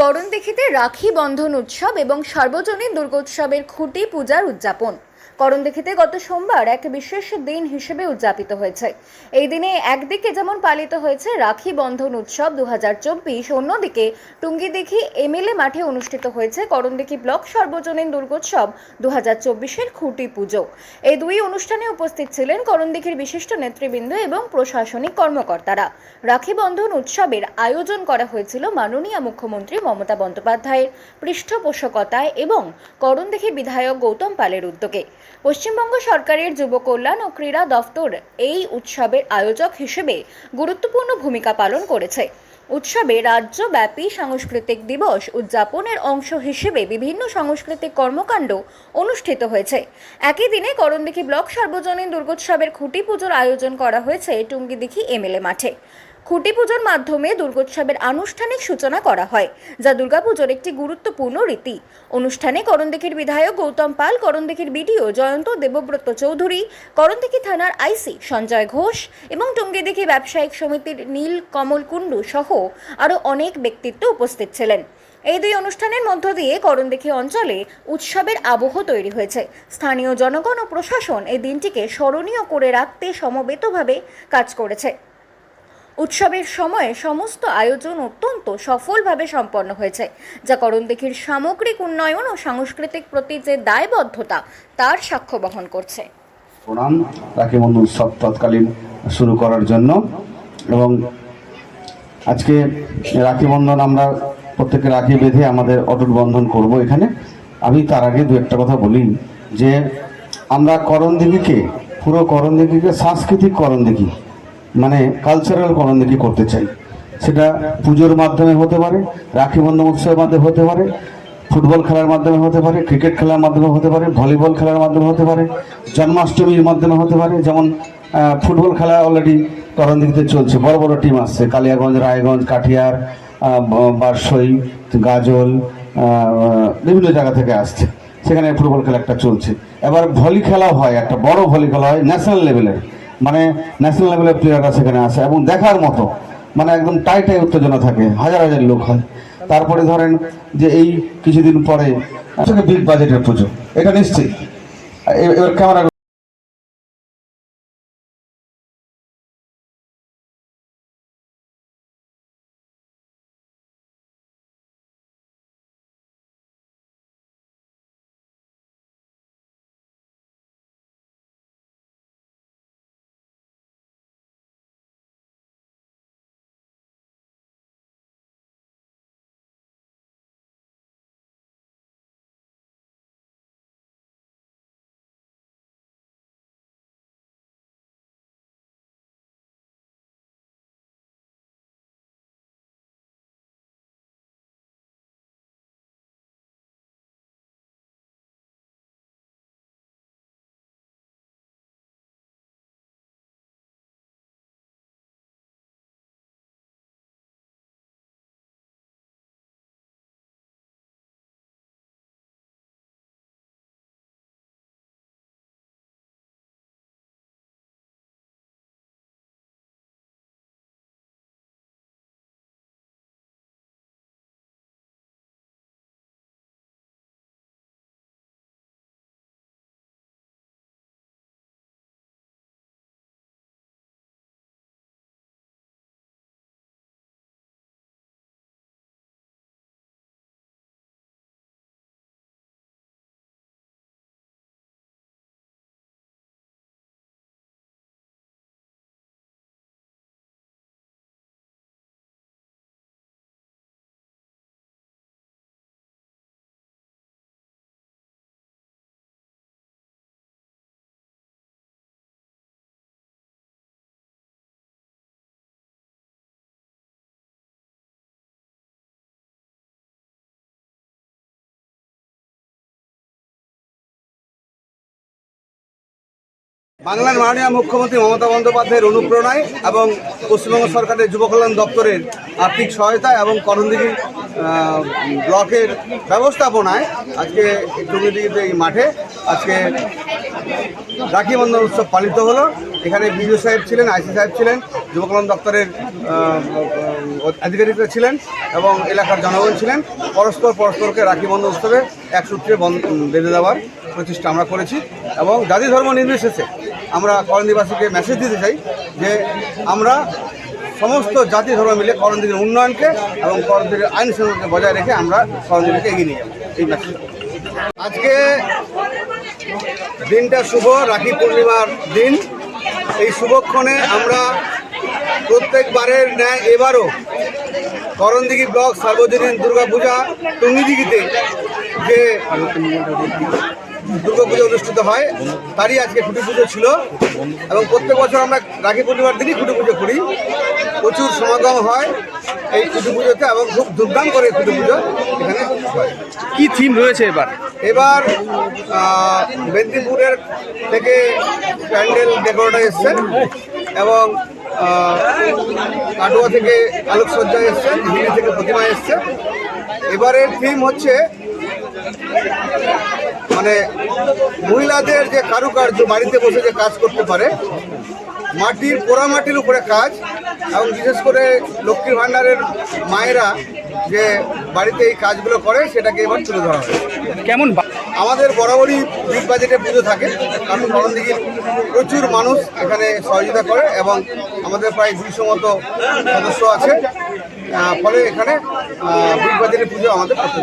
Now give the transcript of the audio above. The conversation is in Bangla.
করণদিঘিতে রাখি বন্ধন উৎসব এবং সর্বজনীন দুর্গোৎসবের খুঁটি পূজার উদযাপন। করণদিঘিতে গত সোমবার এক বিশেষ দিন হিসেবে উদযাপিত হয়েছে। এই দিনে একদিকে যেমন পালিত হয়েছে রাখি বন্ধন উৎসব দু হাজার চব্বিশ, অন্যদিকে টুঙ্গিদিঘি এমএলএ মাঠে অনুষ্ঠিত হয়েছে করণদিঘি ব্লক সর্বজনীন দুর্গোৎসব দু হাজার চব্বিশের খুঁটি পুজো। এই দুই অনুষ্ঠানে উপস্থিত ছিলেন করণদিঘির বিশিষ্ট নেতৃবৃন্দ এবং প্রশাসনিক কর্মকর্তারা। রাখি বন্ধন উৎসবের আয়োজন করা হয়েছিল মাননীয় মুখ্যমন্ত্রী মমতা বন্দ্যোপাধ্যায়ের পৃষ্ঠপোষকতায় এবং করণদিঘি বিধায়ক গৌতম পালের উদ্যোগে। পশ্চিমবঙ্গ সরকারের যুব কল্যাণ ও ক্রীড়া দফতর এই উৎসবের আয়োজক হিসেবে গুরুত্বপূর্ণ ভূমিকা পালন করেছে। উৎসবে রাজ্যব্যাপী সাংস্কৃতিক দিবস উদযাপনের অংশ হিসেবে বিভিন্ন সাংস্কৃতিক কর্মকাণ্ড অনুষ্ঠিত হয়েছে। একই দিনে করণদিঘি ব্লক সার্বজনীন দুর্গোৎসবের খুঁটি পুজোর আয়োজন করা হয়েছে টুঙ্গিদিঘি এমএলএ মাঠে। খুঁটি পুজোর মাধ্যমে দুর্গোৎসবের আনুষ্ঠানিক সূচনা করা হয়, যা দুর্গাপুজোর একটি গুরুত্বপূর্ণ রীতি। অনুষ্ঠানে করণদিঘির বিধায়ক গৌতম পাল, করণদিঘির বিডিও জয়ন্ত দেবব্রত চৌধুরী, করণদিঘি থানার আইসি সঞ্জয় ঘোষ এবং টুঙ্গিদিঘি ব্যবসায়িক সমিতির নীল কমল কুণ্ডু সহ আরও অনেক ব্যক্তিত্ব উপস্থিত ছিলেন। এই দুই অনুষ্ঠানের মধ্য দিয়ে করণদিঘি অঞ্চলে উৎসবের আবহ তৈরি হয়েছে। স্থানীয় জনগণ ও প্রশাসন এই দিনটিকে স্মরণীয় করে রাখতে সমবেতভাবে কাজ করেছে। উৎসবের সময়ে সমস্ত আয়োজন অত্যন্ত সফলভাবে সম্পন্ন হয়েছে। যা করণদিঘির সামগ্রিক উন্নয়ন ও সাংস্কৃতিক প্রতি যে দায়বদ্ধতা, তার সাক্ষ্য বহন করছে। প্রণাম রাখি বন্ধন উৎসব তৎকালীন শুরু করার জন্য। এবং আজকে রাখি বন্ধন আমরা প্রত্যেকে রাখি বেঁধে আমাদের অটুট বন্ধন করব এখানে। আমি তার আগে দু একটা কথা বলি যে আমরা করণদিঘিকে, পুরো করণদিঘিকে, সাংস্কৃতিক করণদিঘি মানে কালচারাল করণদিঘি করতে চাই। সেটা পুজোর মাধ্যমে হতে পারে, রাখি বন্ধন উৎসবের মাধ্যমে হতে পারে, ফুটবল খেলার মাধ্যমে হতে পারে ক্রিকেট খেলার মাধ্যমে হতে পারে, ভলিবল খেলার মাধ্যমে হতে পারে, জন্মাষ্টমীর মাধ্যমে হতে পারে, যেমন ফুটবল খেলা অলরেডি করণদিঘিতে চলছে। বড় বড় টিম আসছে, কালিয়াগঞ্জ, রায়গঞ্জ, কাঠিয়ার বারসই, গাজল বিভিন্ন জায়গা থেকে আসছে। সেখানে ফুটবল খেলা একটা চলছে। এবার ভলি খেলাও হয়, একটা বড় ভলি খেলা হয় ন্যাশনাল লেভেলের মানে ন্যাশনাল লেভেলের প্লেয়াররা সেখানে আসে এবং দেখার মতো। মানে একদম টাইটাই উত্তেজনা থাকে, হাজার হাজার লোক হয়। তারপরে ধরেন যে এই কিছুদিন পরে আসলে বিগ বাজেটের পুজো। এটা নিশ্চয়ই এবার ক্যামেরা বাংলার মাননীয় মুখ্যমন্ত্রী মমতা বন্দ্যোপাধ্যায়ের অনুপ্রেরণায় এবং পশ্চিমবঙ্গ সরকারের যুব কল্যাণ দপ্তরের আর্থিক সহায়তা এবং করণদিঘি ব্লকের ব্যবস্থাপনায় আজকে টুঙ্গিদিঘিতে এই মাঠে আজকে রাখি বন্ধন উৎসব পালিত হলো। এখানে বিজু সাহেব ছিলেন, আইসি সাহেব ছিলেন, যুব কল্যাণ দপ্তরের আধিকারিকরা ছিলেন এবং এলাকার জনগণ ছিলেন। পরস্পর পরস্পরকে রাখি বন্ধন উৎসবে এক সূত্রে বেঁধে দেওয়ার প্রচেষ্টা আমরা করেছি এবং জাতি ধর্ম নির্বিশেষে আমরা করণদিবাসীকে মেসেজ দিতে চাই যে আমরা সমস্ত জাতি ধর্ম মিলে করণদিঘির উন্নয়নকে এবং করণদিঘির আইন শৃঙ্খলাকে বজায় রেখে আমরা করণদিঘিকে এগিয়ে নিয়ে যাব। এই মেসেজ আজকে দিনটা শুভ, রাখি পূর্ণিমার দিন। এই শুভক্ষণে আমরা প্রত্যেকবারের ন্যায় এবারও করণদিঘি ব্লক সার্বজনীন দুর্গাপূজা টুঙ্গিদিঘিতে যে দুর্গাপুজো অনুষ্ঠিত হয় তারই আজকে খুঁটি পুজো ছিল। এবং প্রত্যেক বছর আমরা রাখি পূর্ণিমার দিনই খুঁটি পুজো করি। প্রচুর সমাগম হয় এই খুঁটি পুজোতে এবং খুব ধুমধাম করে খুঁটি পুজো এখানে হয়। কি থিম রয়েছে এবার? এবার মেদিনীপুরের থেকে প্যান্ডেল ডেকোরেটর এসছেন এবং কাটোয়া থেকে আলোকসজ্জা এসছেন হিলি থেকে প্রতিমা এসছে। এবারের থিম হচ্ছে মানে মহিলাদের যে কারুকার্য বাড়িতে বসে যে কাজ করতে পারে মাটির পোড়া মাটির উপরে কাজ এবং বিশেষ করে লক্ষ্মীর ভাণ্ডারের মায়েরা যে বাড়িতে এই কাজগুলো করে সেটাকে এবার তুলে ধরা হয়। কেমন আমাদের বরাবরই বিগ বাজেটে পুজো থাকে কারণ করণ দিঘির প্রচুর মানুষ এখানে সহযোগিতা করে এবং আমাদের প্রায় দুইশো মতো সদস্য আছে। ফলে এখানে বিগ বাজেটের পুজো আমাদের করতে